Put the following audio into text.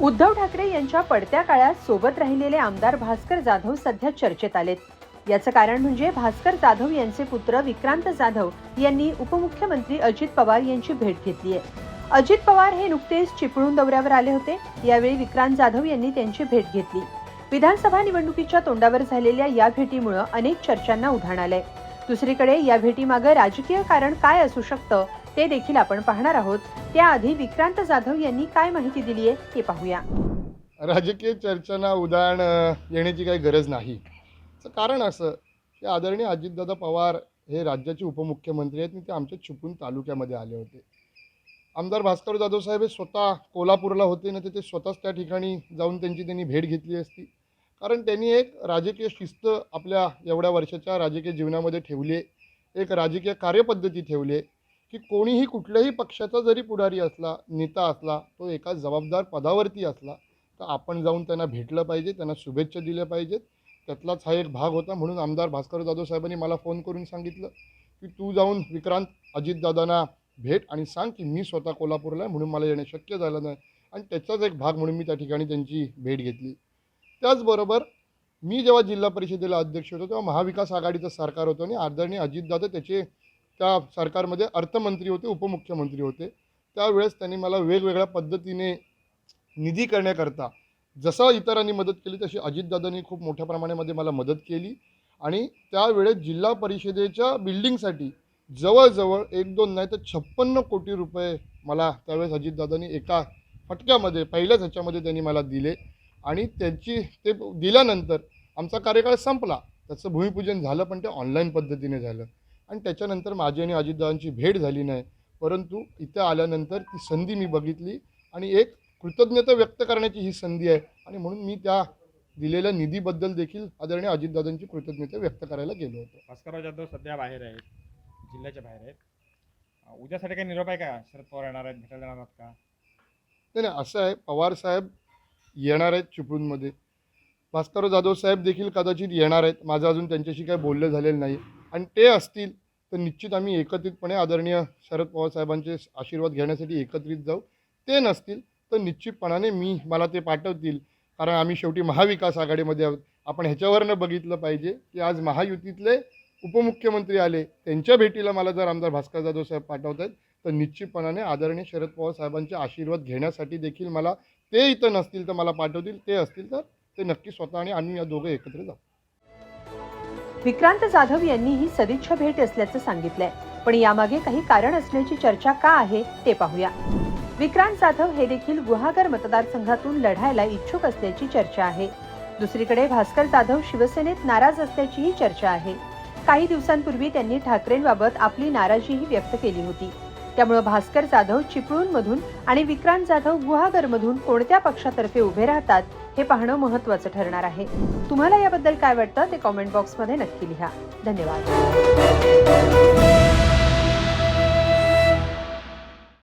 उद्धव ठाकरे यांच्या पडत्या काळात सोबत राहिलेले आमदार भास्कर जाधव सध्या चर्चेत आलेत. याचं कारण म्हणजे भास्कर जाधव यांचे पुत्र विक्रांत जाधव यांनी उपमुख्यमंत्री अजित पवार यांची भेट घेतली आहे. अजित पवार हे नुकतेच चिपळूण दौऱ्यावर आले होते. यावेळी विक्रांत जाधव यांनी त्यांची भेट घेतली. विधानसभा निवडणुकीच्या तोंडावर झालेल्या या भेटीमुळे अनेक चर्चांना उधाण आलंय. दुसरीकडे या भेटीमागे राजकीय कारण काय असू शकतं ते देखील आपण पाहणार आहोत. त्याआधी विक्रांत जाधव यांनी काय माहिती दिली आहे ते पाहूया. राजकीय चर्चांना उदाहरण येण्याची काही गरज नाही. कारण असं की आदरणीय अजितदादा पवार हे राज्याचे उपमुख्यमंत्री आहेत आणि ते आमच्या चिपळूण तालुक्यामध्ये आले होते. आमदार भास्कर जाधव साहेब हे स्वतः कोल्हापूरला होते ना ते स्वतःच त्या ठिकाणी जाऊन त्यांची त्यांनी भेट घेतली असती. कारण त्यांनी एक राजकीय शिस्त आपल्या एवढ्या वर्षाच्या राजकीय जीवनामध्ये ठेवली एक राजकीय कार्यपद्धती ठेवली आहे. की कोणीही कुठल्याही पक्षाचा जरी पुढारी असला नेता असला तो एका जबाबदार पदावरती असला तर आपण जाऊन त्यांना भेटलं पाहिजे त्यांना शुभेच्छा दिल्या पाहिजेत. त्यातलाच हा एक भाग होता म्हणून आमदार भास्कर जाधव साहेबांनी मला फोन करून सांगितलं की तू जाऊन विक्रांत अजितदादांना भेट आणि सांग की मी स्वतः कोल्हापूरला आहे म्हणून मला येणं शक्य झालं नाही. आणि त्याचाच एक भाग म्हणून मी त्या ठिकाणी त्यांची भेट घेतली. त्याचबरोबर मी जेव्हा जिल्हा परिषदेला अध्यक्ष होतो तेव्हा महाविकास आघाडीचं सरकार होतं आणि आदरणीय अजितदादा त्याचे त्या सरकारमध्ये अर्थमंत्री होते उपमुख्यमंत्री होते. त्यावेळेस त्यांनी मला वेगवेगळ्या पद्धतीने निधी करण्याकरता जसं इतरांनी मदत केली तशी अजितदादांनी खूप मोठ्या प्रमाणामध्ये मला मदत केली. आणि त्यावेळेस जिल्हा परिषदेच्या बिल्डिंगसाठी जवळजवळ एक दोन नाही तर छप्पन्न कोटी रुपये मला त्यावेळेस अजितदादांनी एका फटक्यामध्ये पहिल्याच ह्याच्यामध्ये त्यांनी मला दिले. आणि त्यांची ते दिल्यानंतर आमचा कार्यकाळ संपला. त्याचं भूमिपूजन झालं पण ते ऑनलाईन पद्धतीने झालं. आणि त्याच्यानंतर माझी आणि अजितदादांची भेट झाली नाही. परंतु इथं आल्यानंतर ती संधी मी बघितली आणि एक कृतज्ञता व्यक्त करण्याची ही संधी आहे. आणि म्हणून मी त्या दिलेल्या निधीबद्दल देखील आदरणीय अजितदादांची कृतज्ञता व्यक्त करायला गेलो होतो. भास्करराव जाधव सध्या बाहेर आहेत जिल्ह्याच्या बाहेर आहेत. उद्यासाठी काही निरोप आहे का? शरद पवार येणार आहेत भेटायला येणार आहात का? नाही नाही असं आहे पवार साहेब येणार आहेत चिपळूणमध्ये. भास्करराव जाधव साहेब देखील कदाचित येणार आहेत. माझं अजून त्यांच्याशी काही बोलणं झालेलं नाही. आणि ते असतील तर निश्चित आम्ही एकत्रितपणे आदरणीय शरद पवार साहेबांचे आशीर्वाद घेण्यासाठी एकत्रित जाऊ. ते नसतील तर निश्चितपणाने मी मला ते पाठवतील. कारण आम्ही शेवटी महाविकास आघाडीमध्ये आहोत. आपण ह्याच्यावरनं बघितलं पाहिजे की आज महायुतीतले उपमुख्यमंत्री आले त्यांच्या भेटीला मला जर आमदार भास्कर जाधव साहेब पाठवत आहेत तर निश्चितपणाने आदरणीय शरद पवार साहेबांचे आशीर्वाद घेण्यासाठी देखील मला ते इथं नसतील तर मला पाठवतील ते असतील तर ते नक्की स्वतः आणि आम्ही या दोघं एकत्र जाऊ. विक्रांत जाधव यांनी ही सदिच्छा भेट असल्याचं सांगितलंय. पण यामागे काही कारण असल्याची चर्चा का आहे ते पाहूया. विक्रांत जाधव हे देखील गुहागर मतदारसंघातून लढायला इच्छुक असल्याची चर्चा आहे. दुसरीकडे भास्कर जाधव शिवसेनेत नाराज असल्याचीही चर्चा आहे. काही दिवसांपूर्वी त्यांनी ठाकरेंबाबत आपली नाराजीही व्यक्त केली होती. त्यामुळे भास्कर जाधव चिपळूणमधून आणि विक्रांत जाधव गुहागरमधून कोणत्या पक्षातर्फे उभे राहतात हे पाहणं महत्त्वाचं ठरणार आहे. तुम्हाला याबद्दल काय वाटतं ते कॉमेंट बॉक्समध्ये नक्की लिहा. धन्यवाद.